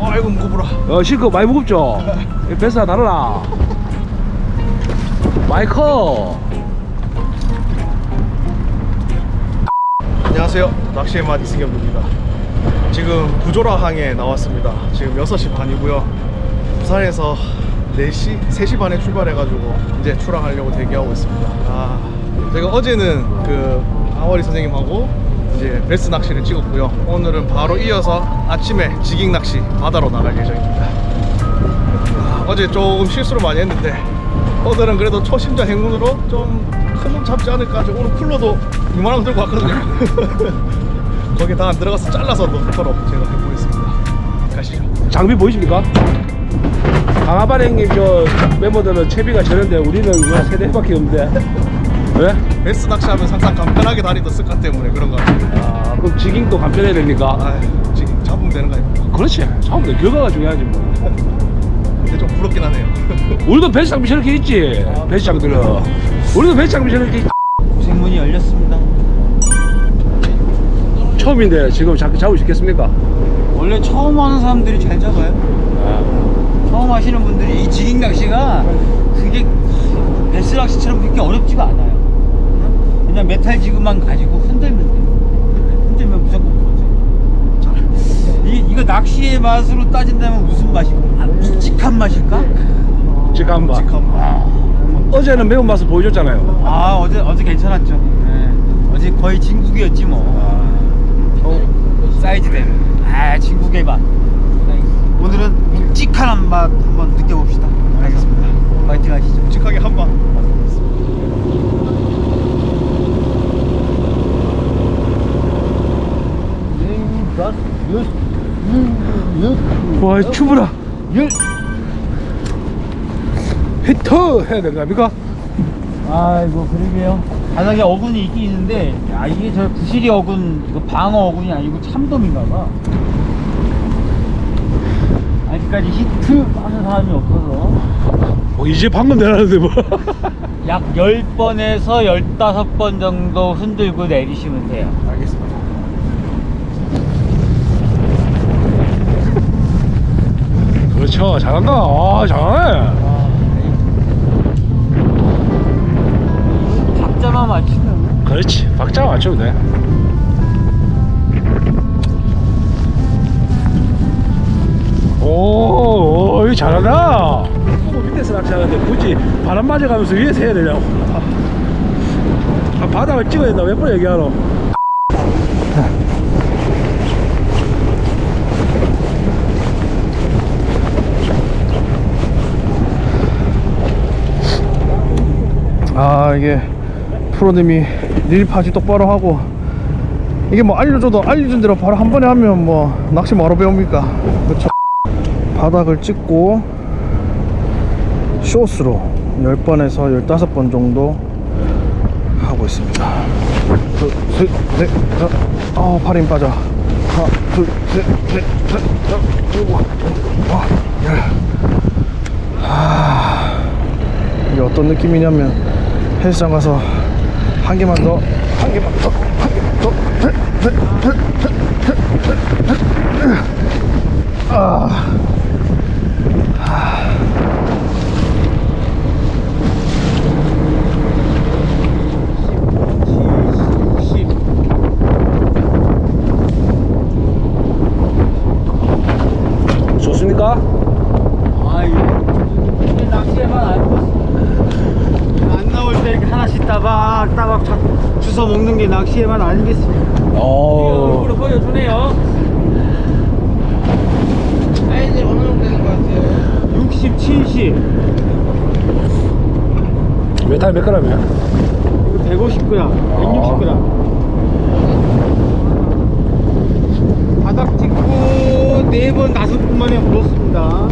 아이고 무거워라. 어 실컷 많이 무겁죠? 뱃사 날아라 마이커 안녕하세요. 낚시의 맛 이승엽입니다. 지금 구조라 항에 나왔습니다. 지금 6시 반이고요. 부산에서 4시, 3시 반에 출발해가지고 이제 출항하려고 대기하고 있습니다. 아, 제가 어제는 그 아워리 선생님하고 이제 베스 낚시를 찍었고요. 오늘은 바로 이어서 아침에 지깅 낚시 바다로 나갈 예정입니다. 아, 어제 조금 실수를 많이 했는데 오늘은 그래도 초심자 행운으로 좀큰놈 잡지 않을까 지고 오늘 쿨러도 이만한 거 들고 왔거든요 거기 다 안 들어가서 잘라서 넣도록 제가 해보겠습니다 가시죠 장비 보이십니까? 강하반 형님 저 멤버들은 채비가 저런데 우리는 그냥 세 대밖에 없는데 왜? 베스 낚시하면 항상 간편하게 다니던 습관 때문에 그런 거 같아요 아 그럼 지깅도 간편해야 됩니까? 아 지금 잡으면 되는 거 아닙니까 그렇지 처음부터 결과가 중요하지 뭐 근데 좀 부럽긴 하네요 우리도 배스 장비 저렇게 있지 배스 장비들은 우리도 배스 장비 저렇게 있- 고생문이 열렸습니다. 처음인데 지금 잡, 잡을 수 있겠습니까? 원래 처음 하는 사람들이 잘 잡아요. 아, 처음 하시는 분들이 이 지깅 낚시가 그게 베스 낚시처럼 그렇게 어렵지가 않아요. 응? 그냥 메탈 지그만 가지고 흔들면 돼요. 흔들면 무조건 부러져요. 이, 이거 낚시의 맛으로 따진다면 무슨 맛일까? 아, 묵직한 맛일까? 잠깐만 묵직한 맛. 어제는 매운 맛을 보여줬잖아요 아 어제 어제 괜찮았죠. 네. 어제 거의 진국이었지 뭐. 어, 사이즈대로. 아 진국의 맛. 오늘은 묵직한 맛 한번 느껴봅시다. 파이팅 하시죠. 묵직하게 한번 와 추브라 히터 해야 되는 겁니까? 아이고 그러게요. 바닥에 어군이 있긴 있는데 아 이게 저 부시리 어군 이거 방어 어군이 아니고 참돔인가봐. 아직까지 히트 하는 사람이 없어서 뭐 이제 방금 내놨는데 뭐 약 10번에서 15번 정도 흔들고 내리시면 돼요. 알겠습니다 그렇죠. 잘한다 아 잘하네. 박자만 맞추면 그렇지. 박자 맞추면 돼. 오, 오 이거 잘한다. 뭐 밑에서 낚시하는데 굳이 바람 맞아가면서 위에서 해야 되냐고. 아, 바닥을 찍어야 된다. 몇 번 얘기하노 아 이게 프로님이 릴파지 똑바로 하고 이게 뭐 알려줘도 알려준 대로 바로 한 번에 하면 뭐 낚시 뭐하러 배웁니까? 그쵸? 바닥을 찍고 쇼스로 10번에서 15번 정도 하고 있습니다. 둘셋넷 아팔힘 빠져. 하나 둘셋넷 다섯 일곱 아, 열 이게 어떤 느낌이냐면 헬스장 가서 한 개만 더, 한 개만 더, 한 개만 더. 아. 좋습니까? 아 이게 낚시에만 안 안 나올 때 이렇게 하나씩 따박 따박 자- 주워 먹는 게 낚시에만 아니겠습니까? 어. 보여주네요. 사이즈 어느 정도 되는 것 같아요? 60, 70. 메탈 몇 그램이야? 이거 150g, 160g. 바닥 찍고 네 번 다섯 번 만에 물었습니다.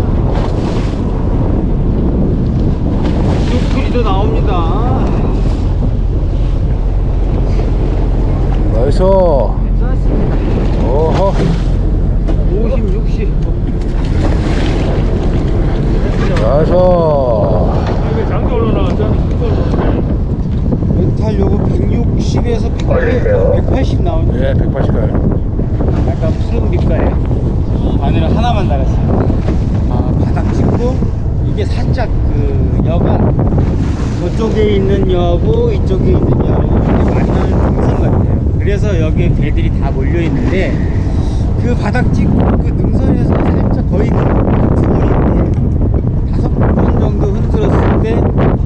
육풀이도 나옵니다. 괜찮습니다. 어허 50, 60. 나이스 메탈 요거 160에서 180, 180 나오네. 예 180갈 약간 푸른 빛깔에 바늘 하나만 달았어요. 아, 바닥 찍고 이게 살짝 그 여가 저쪽에 있는 여하고 이쪽에 있는 여하고 이게 만나는 능선 같아요. 그래서 여기에 개들이 다 몰려 있는데 그 바닥 찍고 그 능선에서 살짝 거의 들어오는데 다섯 번 정도 흔들었을 때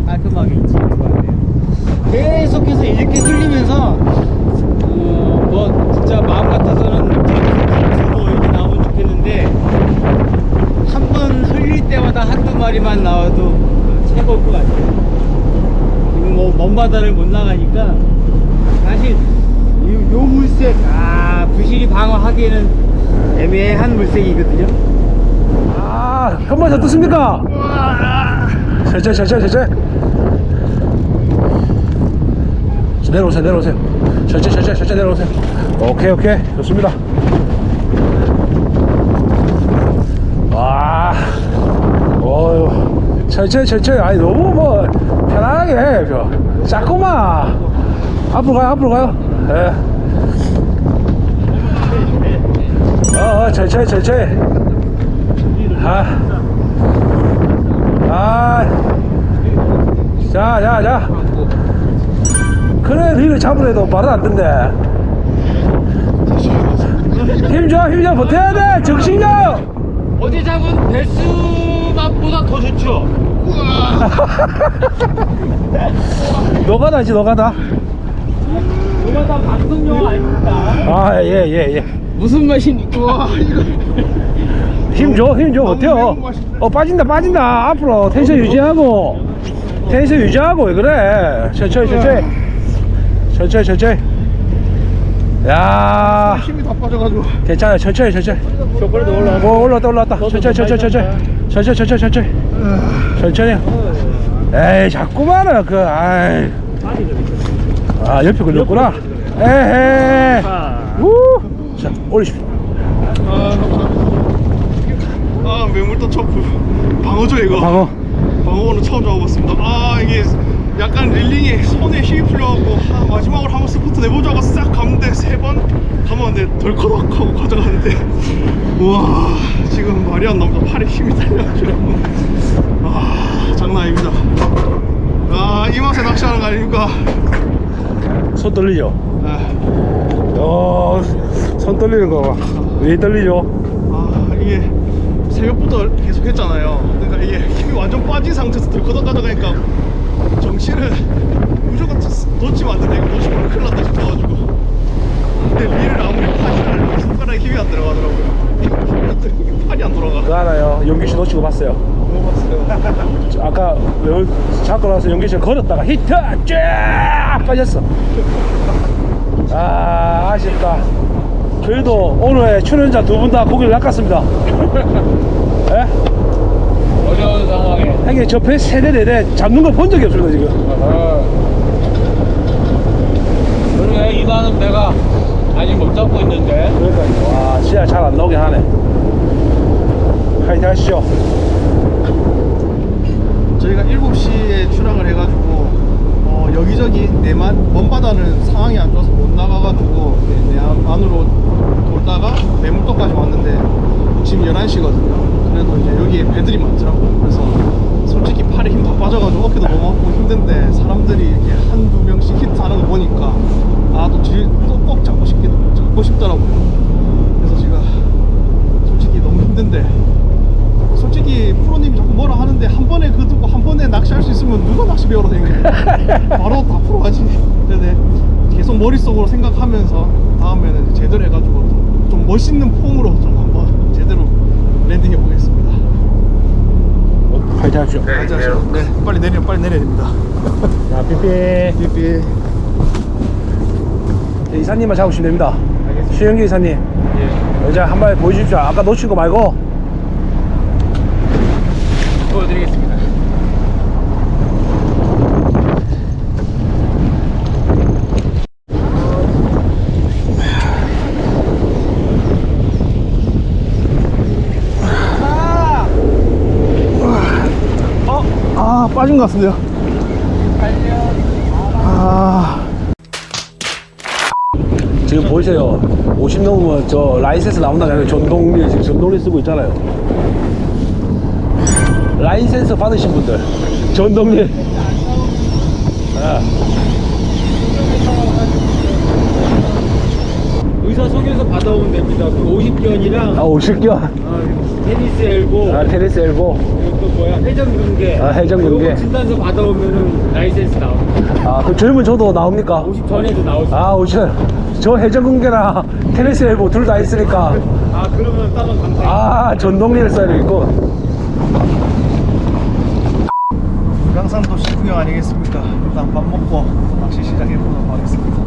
깔끔하게 이제 들어왔네요. 계속해서 이렇게 흘리면서 어, 뭐 진짜 마음 같아서는 뭐 이렇게 나오면 좋겠는데 한 번 흘릴 때마다 한두 마리만 나와도 최고일 것 같아요. 지금 뭐 먼 바다를 못 나가니까 사실 이, 요 물색 아 부실이 방어하기에는 애매한 물색이거든요. 아, 현맛 어떻습니까? 천천히, 천천히, 천천히. 내려오세요, 내려오세요. 천천히, 천천히, 천천히 내려오세요. 오케이, 오케이. 좋습니다. 와, 어휴. 천천히, 천천히. 아니, 너무 뭐, 편안하게. 저. 자꾸만. 앞으로 가요, 앞으로 가요. 예. 어, 어, 천천히, 천천히. 아, 아, 자, 자, 자. 그래, 니를 잡으래도 말은 안 된대. 힘줘, 힘줘, 버텨야 돼! 정신력! 어제 잡은 배수맛보다 더 좋죠. 노가다지, 노가다. 이거 다 방송용 아닙니까? 아, 예, 예, 예. 무슨 맛입니까? 와 이거 힘줘, 힘줘, 버텨. 맛인데. 어, 빠진다, 빠진다. 앞으로 텐션 유지하고. 텐션 유지하고, 왜 그래. 천천히, 천천히. 천천히, 천천히. 야 힘이 다 빠져가지고 괜찮아, 천천히, 천천히. 초콜릿 올라. 어, 올라왔다, 올라왔다. 천천히, 천천히, 천천히. 천천히, 천천히, 천천히. 천천히. 에이, 자꾸만은, 그, 아이. 아, 옆에 걸렸구나. 에헤. 우. 자, 올리십시오. 아, 아 매물도 초프 방어죠 이거? 방어. 방어는 처음 잡아봤습니다. 아 이게 약간 릴링에 손에 힘이 풀려갖고 아, 마지막으로 한번 스포트 내보자고 싹 감는데 세 번 감았는데 덜커덕 하고 가져가는데 우와 지금 말이 안 나옵니다. 팔에 힘이 달려가지고. 아 장난 아닙니다. 아 이 맛에 낚시하는 거 아닙니까? 손 떨리죠? 아, 어, 손 떨리는 거 봐. 왜 떨리죠? 아 이게 새벽부터 계속 했잖아요 그러니까 이게 힘이 완전 빠진 상태에서 들커덕 가져가니까 정신을 무조건 놓치면 안 된다 이거 놓치면 큰일 난다 싶어가지고 근데 리를 아무리 파지를 손가락에 힘이 안 들어가더라고요 팔이 안 돌아가 그거 알아요. 연기 씨 놓치고 봤어요. 못 봤어요 저 아까 잡고 나서 연기 씨 걸었다가 히트 쫙 빠졌어. 아, 아쉽다. 저희도 오늘 출연자 두 분 다 고기를 낚았습니다. 예? 어려운 상황에. 형님 저배 세대 네대 잡는 거본 적이 없습니다 지금. 그러게 이만은 내가 아직 못 잡고 있는데. 그러니까 와 진짜 잘 안 나오긴 하네. 파이팅 하시죠. 저희가 7시에 출항을 해가지고 어, 여기저기 내만 먼 바다는 상황이 안 좋아서 못 나가가지고 네, 내안 안으로 돌다가 매물도까지 왔는데 지금 11시거든요. 그래도 이제 여기에 배들이 많더라고요 그래서 솔직히 팔에 힘 다 빠져가지고 어깨도 너무 아프고 힘든데 사람들이 이렇게 한두 명씩 히트하는 거 보니까 아또 또꼭 잡고 싶게 잡고 싶더라고요. 그래서 제가 솔직히 너무 힘든데 솔직히 프로님이 자꾸 뭐라 하는데 한 번에 그 듣고 한 번에 낚시할 수 있으면 누가 낚시 배우러 다니는 바로 다 프로 하지 네네 계속 머릿속으로 생각하면서 다음에는 제대로 해가지고 좀, 좀 멋있는 폼으로 좀 한번 제대로 랜딩해 보겠습니다 파이팅 하시죠. 맞아요 네 빨리 내려 빨리 내려야 됩니다 자 삐삐. 삐삐 네, 이사님만 잡으시면 됩니다. 알겠습니다 수영기 이사님. 예 이제 한번 보여주십시오. 아까 놓친 거 말고. 보여드리겠습니다. 빠진 것 같은데요? 아. 지금 보이세요? 50 넘으면 저 라이센스 나온다는 전동리 지금 전동리 쓰고 있잖아요. 라이센스 받으신 분들 전동리 아, 의사소개서 받아오면 됩니다. 그 50견이랑 아 50개 테니스 엘보 아 테니스 엘보 그리고 또 뭐야 회전근개 아, 회전근개. 요거 진단서 받아오면은 라이센스 나옵니다. 아 그 젊은 저도 나옵니까? 50 전에도 나오죠. 아 50. 저 해전궁계랑 테니스 엘보 둘 다 있으니까 아 그러면 따면 감사해요. 아 전동리를 써야 되겠고 양산도 시구경 아니겠습니까? 일단 밥 먹고 낚시 시작해 보도록 하겠습니다.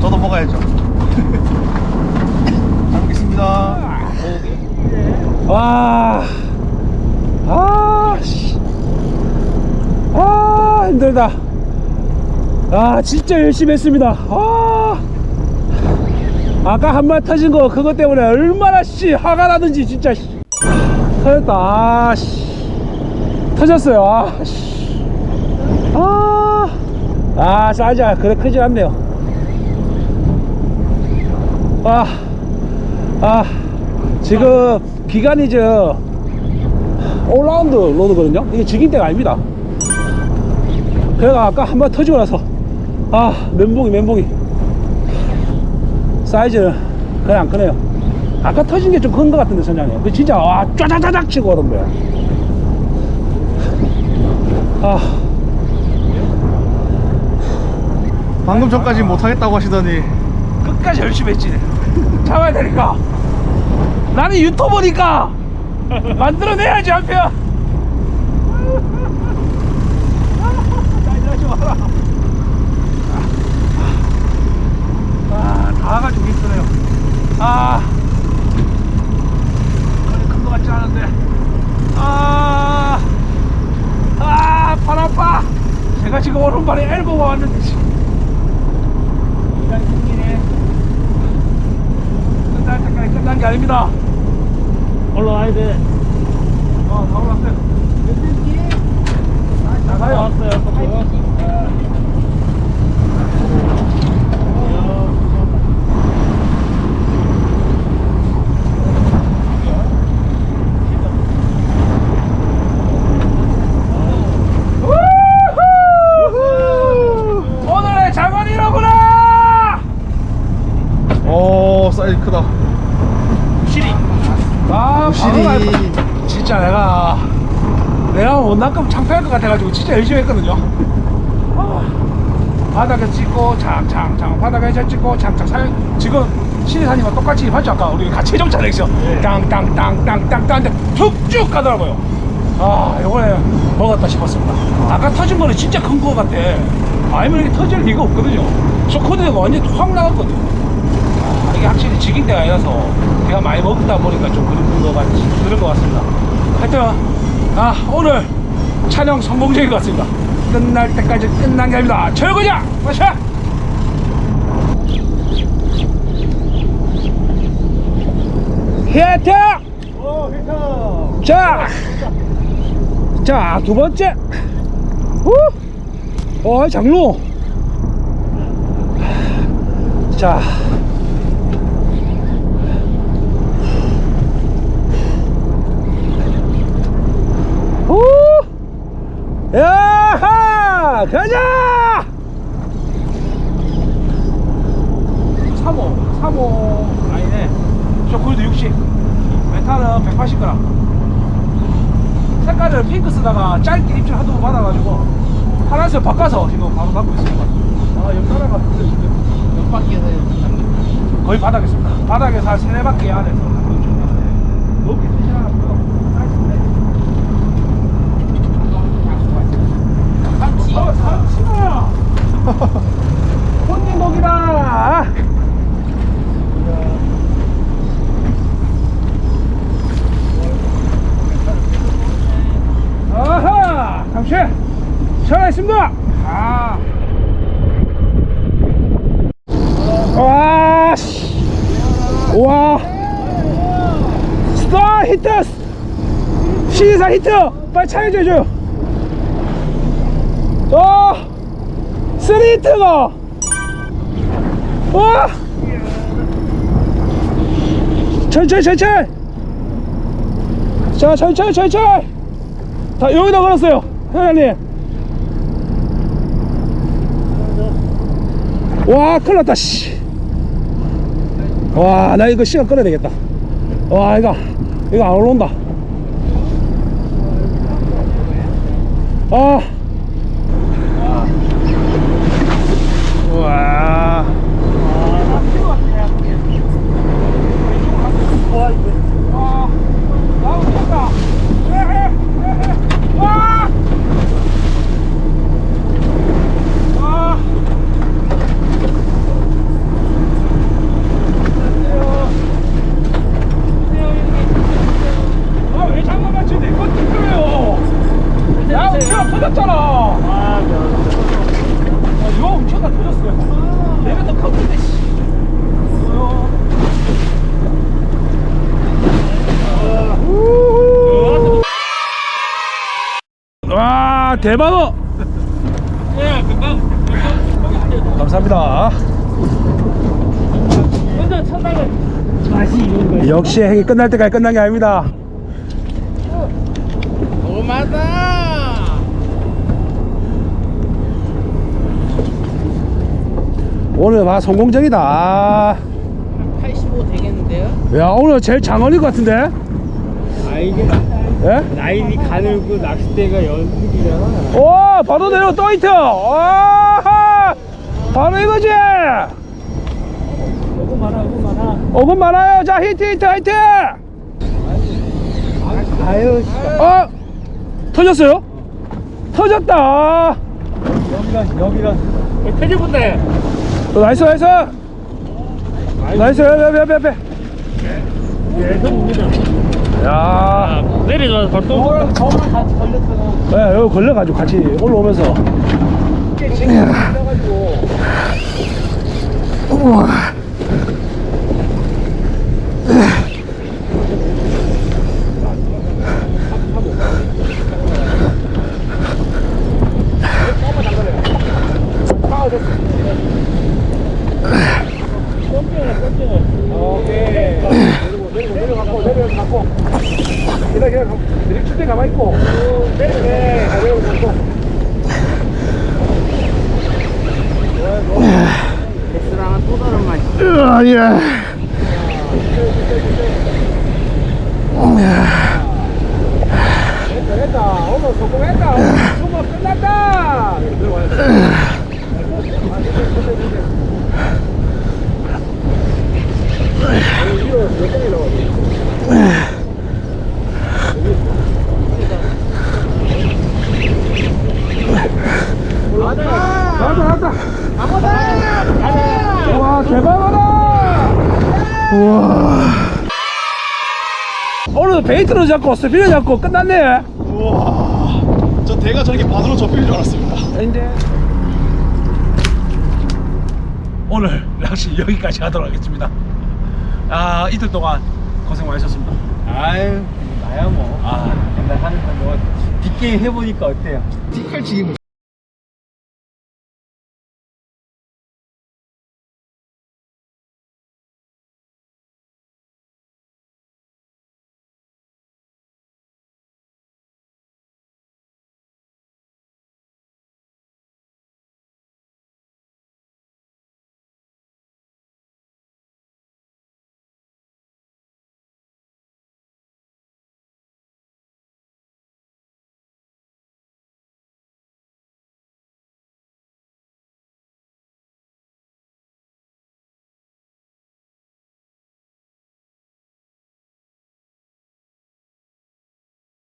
저도 먹어야죠. 잘 먹겠습니다. 와, 아, 씨. 아, 힘들다. 아, 진짜 열심히 했습니다. 아, 아까 한말 터진 거, 그것 때문에 얼마나 씨, 화가 나든지, 진짜. 씨. 터졌다. 아, 씨. 터졌어요. 아, 씨. 아, 아, 사이즈가 그래 크진 않네요. 아, 아, 지금 기간이 저 올라운드 로드거든요. 이게 직인 때가 아닙니다. 그래가 아까 한 번 터지고 나서 아 멘붕이 멘붕이 사이즈는 그냥 안 크네요. 아까 터진 게 좀 큰 것 같은데 선장님. 그 진짜 와 쫘자자작 치고 오던데. 아 방금 전까지 못하겠다고 하시더니 끝까지 열심히 했지. 잡아야 되니까. 나는 유튜버니까 만들어내야지 한편. 나 이러지 마라. 아, 다 가지고 있어요. 아, 거리 큰것 같지 않은데. 아, 아, 팔 아파. 제가 지금 오른발에 엘보가 왔는데. 씨. 이런 생기네. 끝날 때까지 끝난 게 아닙니다. 올라와야 돼. 어, 다 올랐어요. 왔어요. 우후! 오늘의 장관이로구나! 오 사이즈 크다. 시리. 아. 바로 날- 진짜 내가 내가 원만큼 창피할 것 같아가지고 진짜 열심히 했거든요. 아, 바닥에 찍고 장장장 바닥에 저 찍고 장장 사 지금 신이사님과 똑같이 봤죠 아까 우리 같이 정찰했어. 땅땅땅땅땅땅 툭쭉 가더라고요. 아 이번에 먹었다 싶었습니다. 아까 터진 거는 진짜 큰 거 같아. 아니면 이게 터질 리가 없거든요. 쇼코드가 완전 확 나갔거든. 아, 이게 확실히 직인 데가 아니라서 내가 많이 먹다 보니까 좀 그런 거 같지 그런 거 같습니다. 하여튼 아 오늘 촬영 성공적인 것 같습니다. 끝날 때까지 끝난 게 아닙니다. 철거자 마셔. 오 괜찮아. 자, 자, 두 번째. 후! 어, 장로. 자. 후! 야하! 가자! 3호, 3호 아니네. 쇼크도 60. 메탈은 180g. 색깔을 핑크 쓰다가 짧게 입질 하도 받아가지고 파란색 바꿔서 지금 바로 갖고 있습니다. 아, 옆 따라가 몇 바퀴에서 거의 바닥이었습니다. 바닥에서 한 세네 바퀴 안에서 갖고 있죠. 높이 뜨지 않았고요. 어, 삼치야. 손님 고기다. 아하, 잠시 전화했습니다. 아. 와, 씨. 와. 스타 히트! 시사 히트! 빨리 차려줘요. 어, 쓰리 히트가. 와, 천천히 천천히! 자 천천히 천천히! 다 여기다 걸었어요 회장님. 와 큰일 났다 씨 와 나 이거 시간 끌어야 되겠다. 와 이거 이거 안 올라온다. 아 와. 아왜 장난만 치는데 이거 뜯어요 야 훔쳐가 터졌잖아 아 이거 훔쳐가 터졌어요 내가 더 컸는데 씨 와 대박어. 감사합니다. 역시 행이 끝날 때까지 끝난 게 아닙니다. 오늘 봐 성공적이다. 아. 85 되겠는데요? 야 오늘 제일 장원일 것 같은데? 아 이게 예? 라인이 가늘고 낚싯대가 연습이잖아. 오 바로 내려 또 히트! 와 바로 이거지! 조금 많아, 조금 많아. 5분 많아요 자 히트 히트 히트! 아유, 어 터졌어요? 터졌다! 여기가 여기가. 퇴직분데. 어, 나이스 나이스! 나이스 옆에 옆에 옆에 야 내리자 발동 저랑 저랑 같이 걸렸잖아. 네, 여기 걸려가지고 같이 올라오면서 이게 지금 걸려가지고. 우와. 내려가고 내려가고 기다 기다 때 가만히 있고. 네. 베스랑은 또 다른 맛이 으아, 예. 됐다. 오늘 성공했다. 오늘 수고 끝났다. 나왔다, 나왔다. 와, 대박이다. 우와. 오늘 베이트로 잡고 스피드 잡고 끝났네. 우와. 저 대가 저렇게 반으로 접힐 줄 알았습니다. 이제 오늘 낚시 여기까지 하도록 하겠습니다. 아 이틀 동안 고생 많으셨습니다. 아유, 나야 뭐. 아 맨날 하는 건 뭐. 뒷게임 해보니까 어때요? 티칼치기